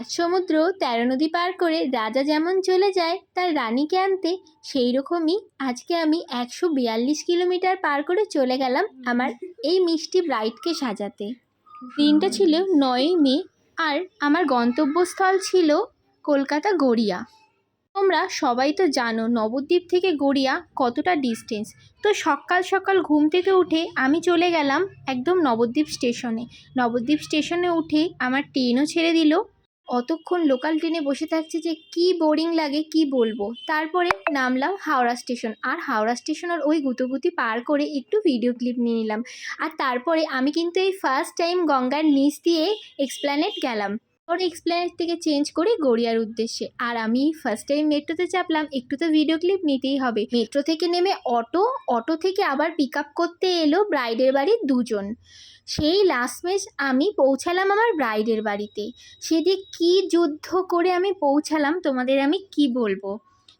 সমুদ্র তেরো নদী পার করে রাজা যেমন চলে যায়, তার রানীকে আনতে সেই রকমই আজকে আমি একশো বিয়াল্লিশ কিলোমিটার পার করে চলে গেলাম আমার এই মিষ্টি ব্রাইডকে সাজাতে। দিনটা ছিল নয়ই মে আর আমার গন্তব্যস্থল ছিল কলকাতা গড়িয়া। তোমরা সবাই তো জানো নবদ্বীপ থেকে গড়িয়া কতটা ডিস্টেন্স তো সকাল সকাল ঘুম থেকে উঠে আমি চলে গেলাম একদম নবদ্বীপ স্টেশনে নবদ্বীপ স্টেশনে উঠে আমার ট্রেনও ছেড়ে দিল। অতক্ষণ লোকাল ট্রেনে বসে থাকছে যে কি বোরিং লাগে, কি বলব? তারপরে নামলাম হাওড়া স্টেশন আর হাওড়া স্টেশনের ওই গুতোগুতি পার করে একটু ভিডিও ক্লিপ নিয়ে নিলাম। আর তারপরে আমি কিন্তু এই ফার্স্ট টাইম গঙ্গার নিচ দিয়ে এক্সপ্ল্যানেট গেলাম। ওর এক্সপ্ল্যানেট থেকে চেঞ্জ করে গড়িয়ার উদ্দেশ্যে। আর আমি ফার্স্ট টাইম মেট্রোতে চাপলাম, একটু তো ভিডিও ক্লিপ নিতেই হবে। মেট্রো থেকে নেমে অটো অটো থেকে আবার পিক আপ করতে এলো ব্রাইডের বাড়ির দুজন। সেই লাস্ট মেশ আমি পৌঁছালাম আমার ব্রাইডের বাড়িতে। সেদিক কি যুদ্ধ করে আমি পৌঁছালাম, তোমাদের আমি কি বলব?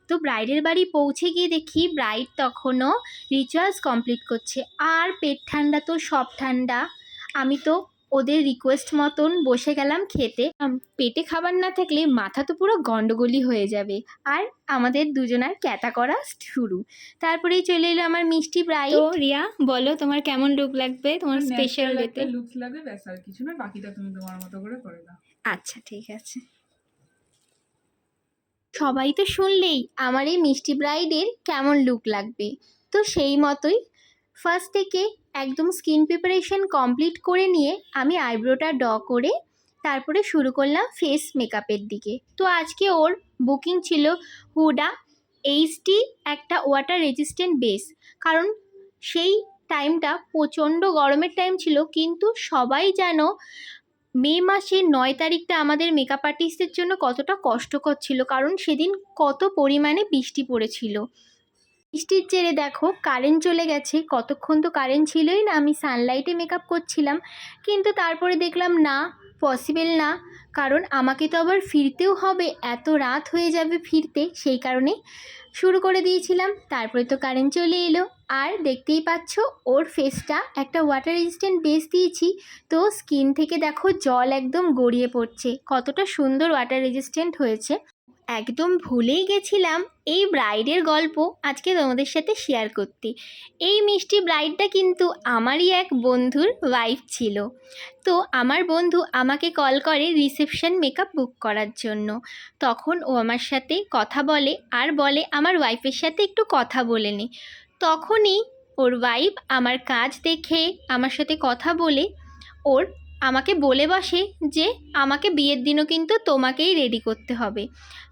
তো ব্রাইডের বাড়ি পৌঁছে গিয়ে দেখি ব্রাইড তখনও রিচুয়ালস কমপ্লিট করছে। আর পেট ঠান্ডা তো সব ঠান্ডা। আমি তো ওদের রিকোয়েস্ট মতন বসে গেলাম খেতে। পেটে খাবার না থাকলে মাথা তো পুরো গন্ডগোলি হয়ে যাবে। আর আমাদের দুজনার ক্যাতা করা শুরু। তারপরেই চলে এলো আমার মিষ্টি ব্রাইড তো রিয়া বলো তোমার কেমন লুক লাগবে? তোমার স্পেশাল ডেতে লুকস লাগবে ব্যাস আর কিছু না বাকিটা তুমি তোমার মতো করে করে দাও আচ্ছা ঠিক আছে। সবাই তো শুনলেই আমার এই মিষ্টি ব্রাইডের কেমন লুক লাগবে। তো সেই মতোই ফার্স্ট থেকে একদম স্কিন প্রিপারেশন কমপ্লিট করে নিয়ে আমি আইব্রোটা ড করে তারপরে শুরু করলাম ফেস মেকআপের দিকে। তো আজকে ওর বুকিং ছিল হুডা এইচডি একটা ওয়াটার রেজিস্ট্যান্ট বেস। কারণ সেই টাইমটা প্রচণ্ড গরমের টাইম ছিল, কিন্তু সবাই যেন মে মাসের নয় তারিখটা আমাদের মেকআপ আর্টিস্টদের জন্য কতটা কষ্টকর ছিল। কারণ সেদিন কত পরিমাণে বৃষ্টি পড়েছিল। বৃষ্টির জেরে দেখো কারেন্ট চলে গেছে। কতক্ষণ তো কারেন্ট ছিলই না, আমি সানলাইটে মেকআপ করছিলাম। কিন্তু তারপরে দেখলাম না পসিবল না। কারণ আমাকে তো আবার ফিরতেও হবে, এত রাত হয়ে যাবে ফিরতে। সেই কারণে শুরু করে দিয়েছিলাম, তারপরে তো কারেন্ট চলে এলো। আর দেখতেই পাচ্ছ, ওর ফেসটা একটা ওয়াটার রেজিস্ট্যান্ট বেস দিয়েছি। তো স্কিন থেকে দেখো জল একদম গড়িয়ে পড়ছে। কতটা সুন্দর ওয়াটার রেজিস্ট্যান্ট হয়েছে। একদম ভুলেই গেছিলাম এই ব্রাইডের গল্প আজকে তোমাদের সাথে শেয়ার করতে। এই মিষ্টি ব্রাইডটা কিন্তু আমারই এক বন্ধুর ওয়াইফ ছিল। তো আমার বন্ধু আমাকে কল করে রিসেপশন মেকআপ বুক করার জন্য। তখন ও আমার সাথে কথা বলে আর বলে আমার ওয়াইফের সাথে একটু কথা বলে নে। তখনই ওর ওয়াইফ আমার কাজ দেখে, আমার সাথে কথা বলে, ওর আমাকে বলে বসে যে আমাকে বিয়ের দিনও কিন্তু তোমাকেই রেডি করতে হবে।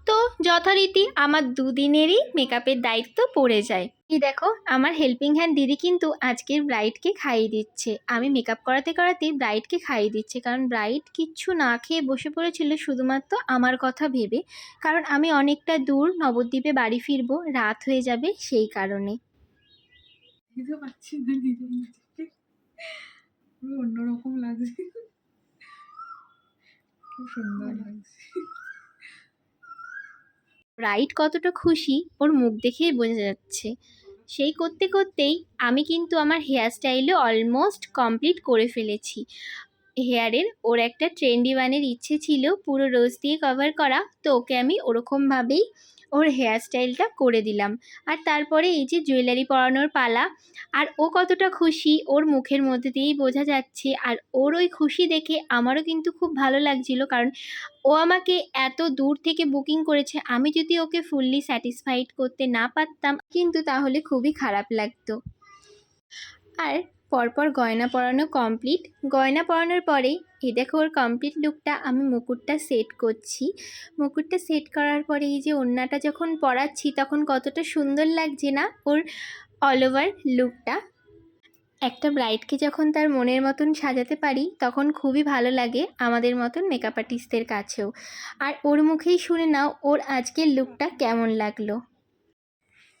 তো যথারীতি আমার দুদিনেরই মেকআপের দায়িত্ব পড়ে যায়। এই দেখো, আমার হেল্পিং হ্যান্ড দিদি কিন্তু আজকের ব্রাইডকে খাইয়ে দিচ্ছে। আমি মেকআপ করাতে করাতে ব্রাইডকে খাইয়ে দিচ্ছে। কারণ ব্রাইড কিচ্ছু না খেয়ে বসে পড়েছিল শুধুমাত্র আমার কথা ভেবে। কারণ আমি অনেকটা দূর নবদ্বীপে বাড়ি ফিরবো, রাত হয়ে যাবে সেই কারণে। পুরো অন্যরকম লাগছে। খুব সুন্দর লাগছে। ব্রাইড কতটা খুশি ওর মুখ দেখেই বোঝা যাচ্ছে। সেই করতে করতেই আমি কিন্তু আমার হেয়ার স্টাইলও অলমোস্ট কমপ্লিট করে ফেলেছি। হেয়ারের ওর একটা ট্রেন্ডি ওয়ানের ইচ্ছে ছিল পুরো রোজ দিয়ে কভার করা তো ওকে আমি ওরকমভাবেই ওর হেয়ার স্টাইলটা করে দিলাম। আর তারপরে এই যে জুয়েলারি পরানোর পালা, আর ও কতটা খুশি, ওর মুখের মধ্যে দিয়েই বোঝা যাচ্ছে, আর ওর ওই খুশি দেখে আমারও কিন্তু খুব ভালো লাগছিল, কারণ ও আমাকে এত দূর থেকে বুকিং করেছে, আমি যদি ওকে ফুললি স্যাটিসফাইড করতে না পারতাম, কিন্তু তাহলে খুবই খারাপ লাগতো। আর পরপর গয়না পরানো কমপ্লিট গয়না পরানোর পরেই, এই দেখো ওর কমপ্লিট লুকটা আমি মুকুটটা সেট করছি। মুকুটটা সেট করার পরে এই যে ওড়নাটা যখন পরাচ্ছি, তখন কতটা সুন্দর লাগছে না ওর অল ওভার লুকটা একটা ব্রাইডকে যখন তার মনের মতন সাজাতে পারি, তখন খুবই ভালো লাগে আমাদের মতন মেকআপ আর্টিস্টদের কাছেও। আর ওর মুখেই শুনে নাও, ওর আজকের লুকটা কেমন লাগল।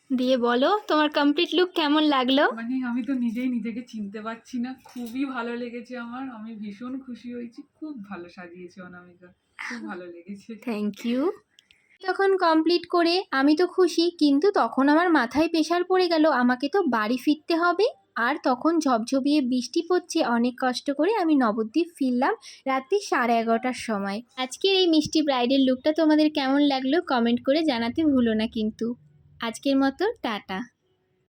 দিয়ে বলো তোমার কমপ্লিট লুক কেমন লাগল? মানে আমি তো নিজেই নিজেকে চিনতে পারছি না। খুবই ভালো লেগেছে আমার। আমি ভীষণ খুশি হয়েছি। খুব ভালো সাজিয়েছে অনামিকা। খুব ভালো লেগেছে। থ্যাংক ইউ তখন কমপ্লিট করে আমি তো খুশি কিন্তু তখন আমার মাথায় প্রেশার পড়ে গেল। আমাকে তো বাড়ি ফিরতে হবে। আর তখন ঝপঝপিয়ে বৃষ্টি পড়ছে। অনেক কষ্ট করে আমি নবদ্বীপ ফিরলাম রাত্রি সাড়ে এগারোটার সময়। আজকের এই মিষ্টি ব্রাইডের লুকটা তোমাদের কেমন লাগল? কমেন্ট করে জানাতে ভুলো না কিন্তু। আজকের মতো টাটা।